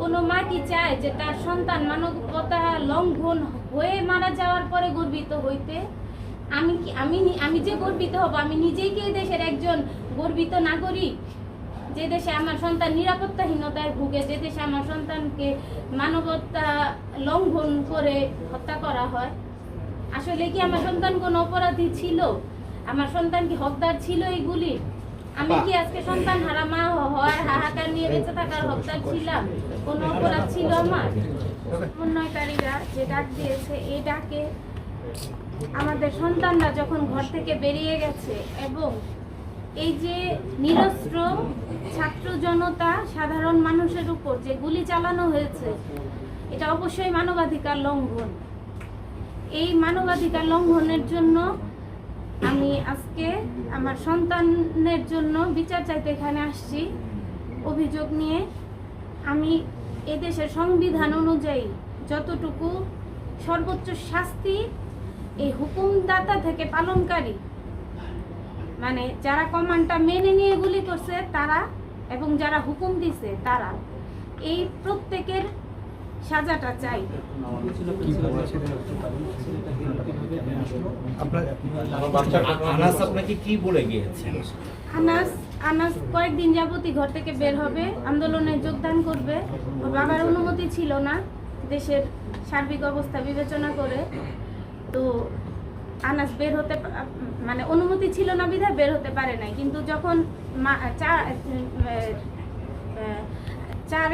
কোনো মা কি চায় যে তার সন্তান মানবতা লঙ্ঘন হয়ে মারা যাওয়ার পরে গর্বিত হইতে। আমি কি, আমি আমি যে গর্বিত হব, আমি নিজেই কি দেশের একজন গর্বিত নাগরিক? যে দেশে আমার সন্তান নিরাপত্তাহীনতায় ভুগে, যে দেশে আমার সন্তানকে মানবতা লঙ্ঘন করে হত্যা করা হয়। আসলে কি আমার সন্তান কোনো অপরাধী ছিল? আমার সন্তান কি হকদার ছিল এইগুলি? আমি কি আজকে সন্তান হারা মা হওয়ার হাহাকার নিয়ে বেঁচে থাকার হকদার ছিলাম? কোনো অপরাধ ছিল আমার? উন্নয়নকারীরা যে ডাক দিয়েছে এই ডাকে আমাদের সন্তানরা যখন ঘর থেকে বেরিয়ে গেছে এবং এই যে নিরস্ত্র ছাত্র জনতা সাধারণ মানুষের উপর যে গুলি চালানো হয়েছে এটা অবশ্যই মানবাধিকার লঙ্ঘন। এই মানবাধিকার লঙ্ঘনের জন্য আমি আজকে আমার সন্তানের জন্য বিচার চাইতে এখানে আসছি। অভিযোগ নিয়ে আমি এদেশের সংবিধান অনুযায়ী যতটুকু সর্বোচ্চ শাস্তি এই হুকুমদাতা থেকে পালনকারী মানে যারা কমান্ডটা মেনে নিয়ে গুলি করছে তারা এবং যারা হুকুম দিছে তারা, এই প্রত্যেকের সাজাটা চাই। আনাস আপনাকে কি বলে গিয়েছেন? আনাস আনাস কয়েকদিন যাবতই ঘর থেকে বের হবে আন্দোলনে যোগদান করবে। ওর বাবার অনুমতি ছিল না দেশের সার্বিক অবস্থা বিবেচনা করে। তো আনাস বের হতে মানে অনুমতি ছিল না বিধায় বের হতে পারে নাই। কিন্তু যখন মা- চা-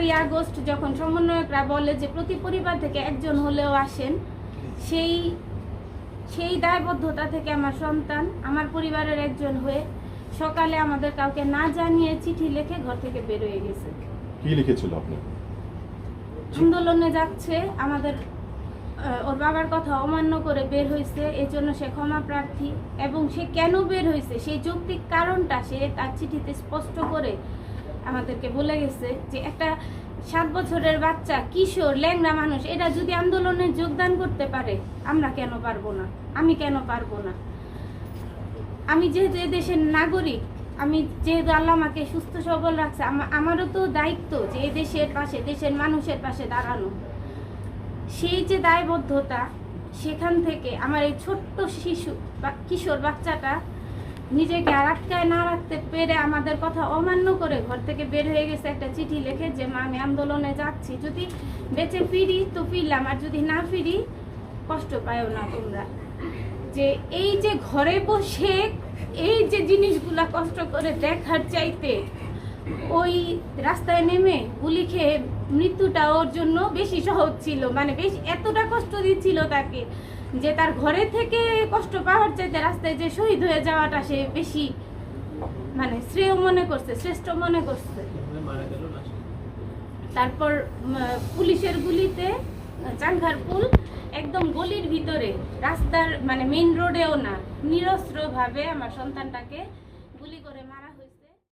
চারই আগস্ট যখন সমন্বয়করা বলে যে প্রতি পরিবার থেকে একজন হলেও আসেন সেই সেই দায়বদ্ধতা থেকে আমার সন্তান আমার পরিবারের একজন হয়ে সকালে আমাদের কাউকে না জানিয়ে চিঠি লিখে ঘর থেকে বেরোয় গেছে। কি লিখেছিল আপনি? আন্দোলনে যাচ্ছে আমাদের ওর বাবার কথা অমান্য করে বের হয়েছে এর জন্য সে ক্ষমা প্রার্থী এবং সে কেন বের হয়েছে সেই যৌক্তিক কারণটা সে তার চিঠিতে স্পষ্ট করে আমাদেরকে বলে গেছে যে একটা সাত বছরের বাচ্চা, কিশোর, ল্যাংড়া মানুষ, এরা যদি আন্দোলনে যোগদান করতে পারে, আমরা কেন পারব না? আমি কেন পারব না? আমি যেহেতু এ দেশের নাগরিক, আমি যেহেতু আল্লাহ আমাকে সুস্থ, সবল রাখছে আমারও তো দায়িত্ব যে এই দেশের পাশে, দেশের মানুষের পাশে দাঁড়ানো। সেই যে দায়বদ্ধতা, সেখান থেকে আমার এই ছোট্ট শিশু বা কিশোর বাচ্চাটা নিজেকে আটকায় না রাখতে পেরে আমাদের কথা অমান্য করে ঘর থেকে বের হয়ে গেছে একটা চিঠি লিখে যে, মা, আমি আন্দোলনে যাচ্ছি। যদি বেঁচে ফিরি তো ফিরলাম, আর যদি না ফিরি, কষ্ট পাইও না তোমরা। যে এই যে ঘরে বসে, এই যে জিনিসগুলা কষ্ট করে দেখার চাইতে, ওই রাস্তায় নেমে গুলি খেয়ে মৃত্যুটা ওর জন্য বেশি সহজ ছিল। মানে বেশ এতটা কষ্ট দিচ্ছিল তাকে। যে তার ঘরে থেকে কষ্ট পাওয়ার চাইতে রাস্তায় যে শহীদ হয়ে যাওয়াটা সে বেশি মানে শ্রেয় মনে করছে, শ্রেষ্ঠ মনে করছে। তারপর পুলিশের গুলিতে চাংঘার পুল একদম গলির ভিতরে, রাস্তার মানে মেইন রোডেও না নিরস্ত্র ভাবে আমার সন্তানটাকে গুলি করে